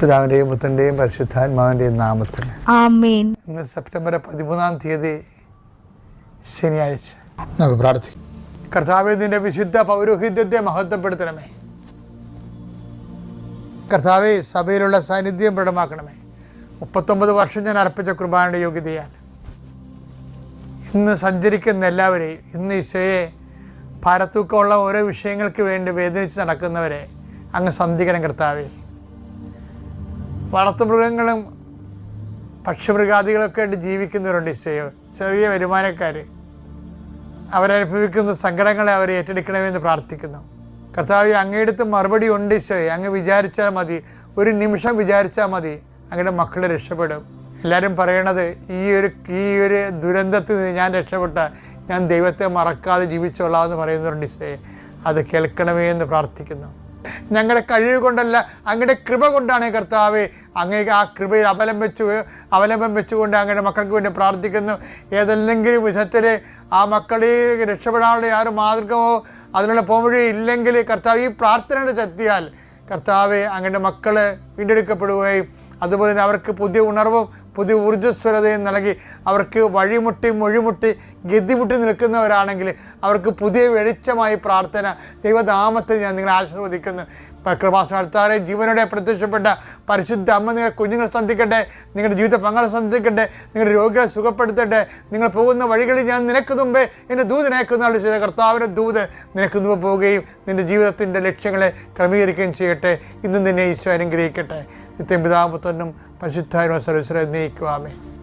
പിതാവിന്റെയും പുത്രന്റെയും പരിശുദ്ധാത്മാവിന്റെയും നാമത്തിൽ. ആമേൻ. ഇന്ന് സെപ്റ്റംബർ പതിമൂന്നാം തീയതി ശനിയാഴ്ച. നമുക്ക് പ്രാർത്ഥിക്കാം. കർത്താവെ നിന്റെ വിശുദ്ധ പൗരോഹിത്യത്തെ മഹത്വപ്പെടുത്തണമേ. കർത്താവെ സഭയിലുള്ള സാന്നിധ്യം ദൃഢമാക്കണമേ മുപ്പത്തൊമ്പത് വർഷം ഞാൻ അർപ്പിച്ച കുർബാനയുടെ യോഗ്യതയാൽ. ഇന്ന് സഞ്ചരിക്കുന്ന എല്ലാവരെയും ഇന്ന് ഈശോയെ ഭാരത്തൂക്കമുള്ള ഓരോ വിഷയങ്ങൾക്ക് വേണ്ടി വേദനിച്ച് നടക്കുന്നവരെ അങ്ങ് സന്ധിക്കണം കർത്താവേ. വളർത്തുമൃഗങ്ങളും പക്ഷിമൃഗാദികളൊക്കെ ആയിട്ട് ജീവിക്കുന്നവരുണ്ട് ഈശോയോ ചെറിയ വരുമാനക്കാർ അവരനുഭവിക്കുന്ന സങ്കടങ്ങളെ അവർ ഏറ്റെടുക്കണമെന്ന് പ്രാർത്ഥിക്കുന്നു. കർത്താവ് അങ്ങയെടുത്ത് മറുപടി ഉണ്ട് ഈശോയെ. അങ്ങ് വിചാരിച്ചാൽ മതി. ഒരു നിമിഷം വിചാരിച്ചാൽ മതി. അങ്ങയുടെ മക്കൾ രക്ഷപ്പെടും. എല്ലാവരും പറയണത് ഈ ഒരു ഈ ഒരു ദുരന്തത്തിൽ നിന്ന് ഞാൻ രക്ഷപ്പെട്ട ഞാൻ ദൈവത്തെ മറക്കാതെ ജീവിച്ചോളാം എന്ന് പറയുന്നവരുണ്ട് ഈശോയെ. അത് കേൾക്കണമേ എന്ന് പ്രാർത്ഥിക്കുന്നു. ഞങ്ങളുടെ കഴിവ് കൊണ്ടല്ല അങ്ങയുടെ കൃപ കൊണ്ടാണ് കർത്താവ് അങ്ങേക്ക് ആ കൃപയിൽ അവലംബിച്ചു അവലംബം വെച്ചുകൊണ്ട് അങ്ങയുടെ മക്കൾക്ക് വേണ്ടി പ്രാർത്ഥിക്കുന്നു. ഏതല്ലെങ്കിലും വിധത്തിൽ ആ മക്കളെ രക്ഷപ്പെടാനുള്ള യാതൊരു മാതൃകമോ അതിനുള്ള പോംവഴി ഇല്ലെങ്കിൽ കർത്താവ് ഈ പ്രാർത്ഥനയുടെ ശക്തിയാൽ കർത്താവ് അങ്ങയുടെ മക്കൾ വീണ്ടെടുക്കപ്പെടുകയും അതുപോലെ തന്നെ അവർക്ക് പുതിയ ഉണർവും പുതിയ ഊർജസ്വരതയും നൽകി അവർക്ക് വഴിമുട്ടി മൊഴിമുട്ടി ഗതിമുട്ടി നിൽക്കുന്നവരാണെങ്കിൽ അവർക്ക് പുതിയ വെളിച്ചമായി പ്രാർത്ഥന ദൈവനാമത്തെ ഞാൻ നിങ്ങളെ ആശീർവദിക്കുന്നു. കൃപാസ്ഥാനത്താറെ ജീവനോടെ പ്രത്യക്ഷപ്പെട്ട പരിശുദ്ധ അമ്മ നിങ്ങൾ കുഞ്ഞുങ്ങളെ സന്ധിക്കട്ടെ നിങ്ങളുടെ ജീവിത പങ്കാളെ സന്ധിക്കട്ടെ നിങ്ങളുടെ രോഗികളെ സുഖപ്പെടുത്തട്ടെ നിങ്ങൾ പോകുന്ന വഴികളിൽ ഞാൻ നിനക്ക് മുമ്പേ എന്റെ ദൂത് ദൂതനയക്കുന്ന ചെയ്ത കർത്താവിന്റെ ദൂത് നിനക്ക് മുമ്പ് പോവുകയും നിന്റെ ജീവിതത്തിന്റെ ലക്ഷ്യങ്ങളെ ക്രമീകരിക്കുകയും ചെയ്യട്ടെ. ഇന്നും നിന്നെ ഈശോ അനുഗ്രഹിക്കട്ടെ. നിത്യം പിതാപുത്രനും പരിശുദ്ധായ സർവീശ്വരെ നയിക്കുവാമേ